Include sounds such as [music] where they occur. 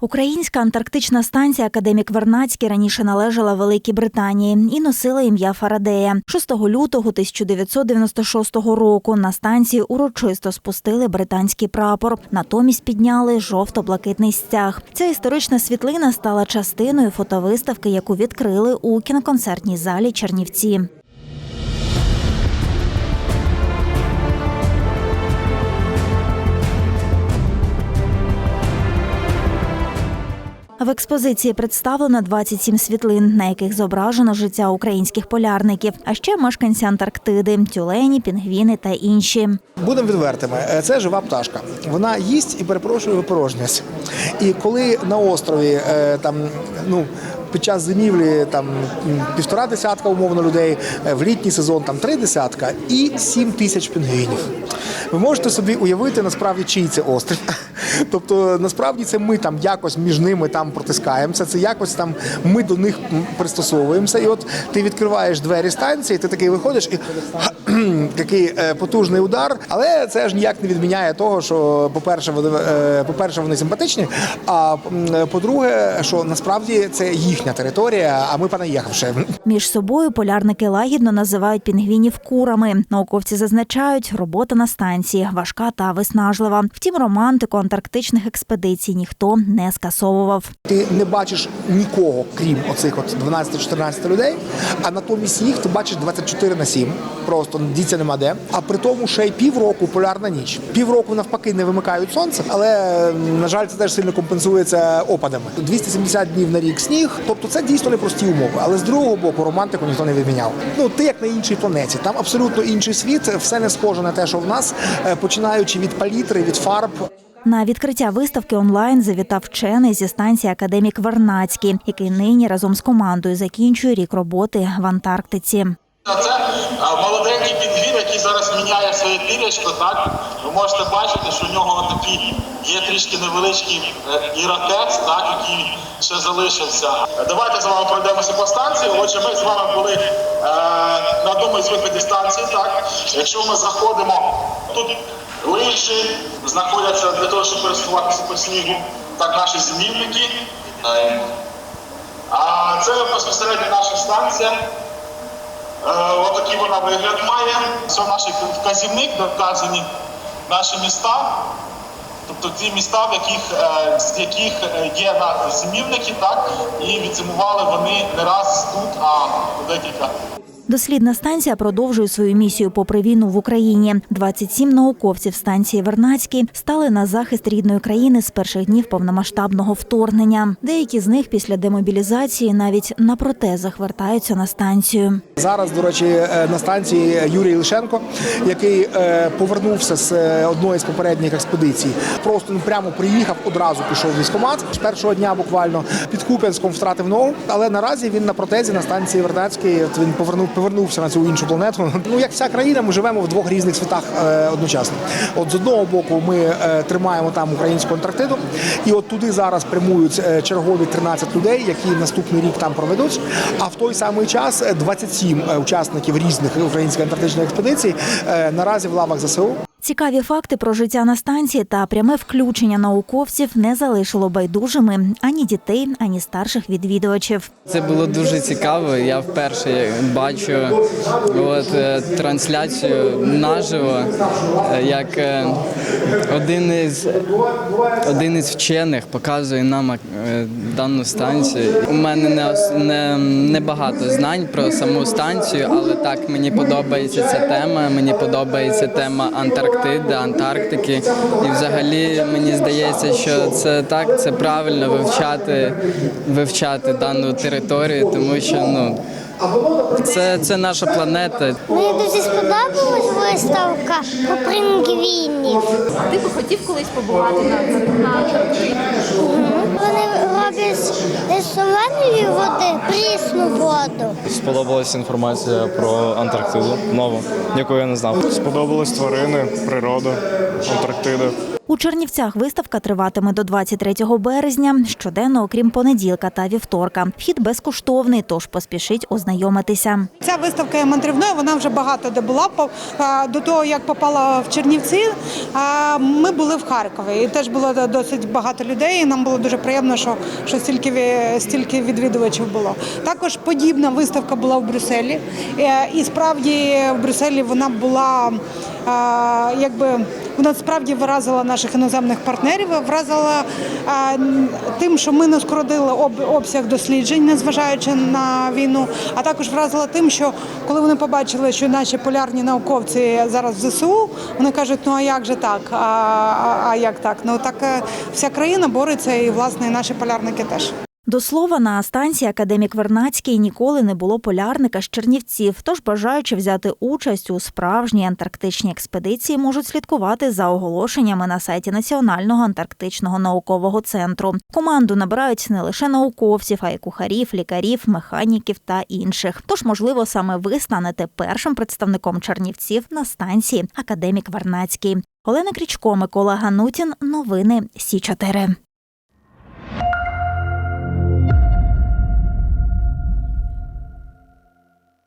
Українська антарктична станція Академік Вернацький раніше належала Великій Британії і носила ім'я Фарадея. 6 лютого 1996 року на станції урочисто спустили британський прапор. Натомість підняли жовто-блакитний стяг. Ця історична світлина стала частиною фотовиставки, яку відкрили у кіноконцертній залі Чернівці. В експозиції представлено 27 світлин, на яких зображено життя українських полярників, а ще мешканці Антарктиди, тюлені, пінгвіни та інші. Будемо відвертими, е, це жива пташка. Вона їсть і перепрошує порожність. І коли на острові е, там ну. Під час зимівлі там півтора десятка умовно людей, е, в літній сезон там три десятка і сім тисяч пінгвінів. Ви можете собі уявити насправді чий це острів. [laughs] Тобто насправді це ми там якось між ними там протискаємося. Це якось там ми до них пристосовуємося. І от ти відкриваєш двері станції, ти такий виходиш і такий е, потужний удар. Але це ж ніяк не відміняє того, що по-перше, вони е, по-перше, вони симпатичні. А по-друге, що насправді це їхня територія, а ми понаїхавши. Між собою полярники лагідно називають пінгвінів курами. Науковці зазначають, робота на станції важка та виснажлива. Втім, романтику антарктичних експедицій ніхто не скасовував. Ти не бачиш нікого, крім оцих от 12-14 людей, а натомість їх ти бачиш 24 на 7. Просто діться нема де. А при тому ще й півроку полярна ніч. Півроку навпаки не вимикають сонце, але на жаль, це теж сильно компенсується опадами. 270 днів на рік сніг. Тобто це дійсно непрості умови. Але з другого боку, романтику ніхто не відміняв. Ну ти як на іншій планеті. Там абсолютно інший світ, все не схоже на те, що в нас, е, починаючи від палітри, від фарб, На відкриття виставки онлайн завітав вчений зі станції Академік Вернацький, який нині разом з командою закінчує рік роботи в Антарктиці. Це молоденький пінгвін, який зараз міняє своє пірячко, так? Ви можете бачити, що в нього такий є трішки невеличкий е, так, який ще залишився. Давайте з вами пройдемося по станції. Отже, ми з вами були е, на одному із виходів станції, так? Якщо ми заходимо, тут лижі знаходяться для того, щоб пересуватися по снігу, так, наші зимівники. Е, А це безпосередньо наша станція. Е, Отакий вона вигляд має. Це наш вказівник, вказані наші міста. Тобто ті міста, в яких, е, з яких е, є зимівники, так, і відзимували вони не раз тут, а декілька. Дослідна станція продовжує свою місію попри війну в Україні. 27 науковців станції Вернацький стали на захист рідної країни з перших днів повномасштабного вторгнення. Деякі з них після демобілізації навіть на протезах вертаються на станцію. Зараз, до речі, е, на станції Юрій Лишенко, який е, повернувся з е, одної з попередніх експедицій. Просто ну, прямо приїхав, одразу пішов в військкомат з першого дня буквально під Куп'янськом втратив ногу. Але наразі він на протезі на станції Вернацькій. От він повернув, повернувся на цю іншу планету. Ну як вся країна, ми живемо в двох різних світах е, одночасно. От з одного боку, ми е, тримаємо там українську Антарктиду, і от туди зараз прямують е, чергові 13 людей, які наступний рік там проведуть. А в той самий час е, 27 е, учасників різних українських антарктичних експедицій наразі в лавах ЗСУ. Цікаві факти про життя на станції та пряме включення науковців не залишило байдужими ані дітей, ані старших відвідувачів. Це було дуже цікаво. Я вперше бачу от, е, трансляцію наживо, е, як е, один із, один із вчених показує нам дану станцію. У мене не, не, не багато знань про саму станцію, але так мені подобається ця тема. Мені подобається тема Антарктиди, Антарктики. І взагалі мені здається, що це так, це правильно вивчати, вивчати дану територію, тому що ну це, це наша планета. Мені дуже сподобалась виставка про пінгвінів. Ти би хотів колись побувати на, на Антарктиді? Вони роблять з соленої води прісну воду. Сподобалася інформація про Антарктиду, нову, яку я не знав. Сподобались тварини, природа, Антарктида. У Чернівцях виставка триватиме до 23 березня, щоденно, окрім понеділка та вівторка. Вхід безкоштовний, тож поспішіть ознайомитися. Ця виставка є мандрівною, вона вже багато де була. До того, як попала в Чернівці, ми були в Харкові. І теж було досить багато людей. І нам було дуже приємно, що, що стільки, стільки відвідувачів було. Також подібна виставка була в Брюсселі. Е, І справді в Брюсселі вона була якби. Вона справді вразила наших іноземних партнерів, вразила тим, що ми не скоротили об, обсяг досліджень, незважаючи на війну, а також вразила тим, що коли вони побачили, що наші полярні науковці зараз в ЗСУ, вони кажуть, ну а як же так? А, а, а як так? Ну так е, вся країна бореться, і власне і наші полярники теж. До слова, на станції академік Вернацький ніколи не було полярника з Чернівців. Тож, бажаючи взяти участь у справжній антарктичній експедиції, можуть слідкувати за оголошеннями на сайті Національного антарктичного наукового центру. Команду набирають не лише науковців, а й кухарів, лікарів, механіків та інших. Тож, можливо, саме ви станете першим представником Чернівців на станції Академік Вернацький. Олена Крічко, Микола Ганутін. Новини Сі 4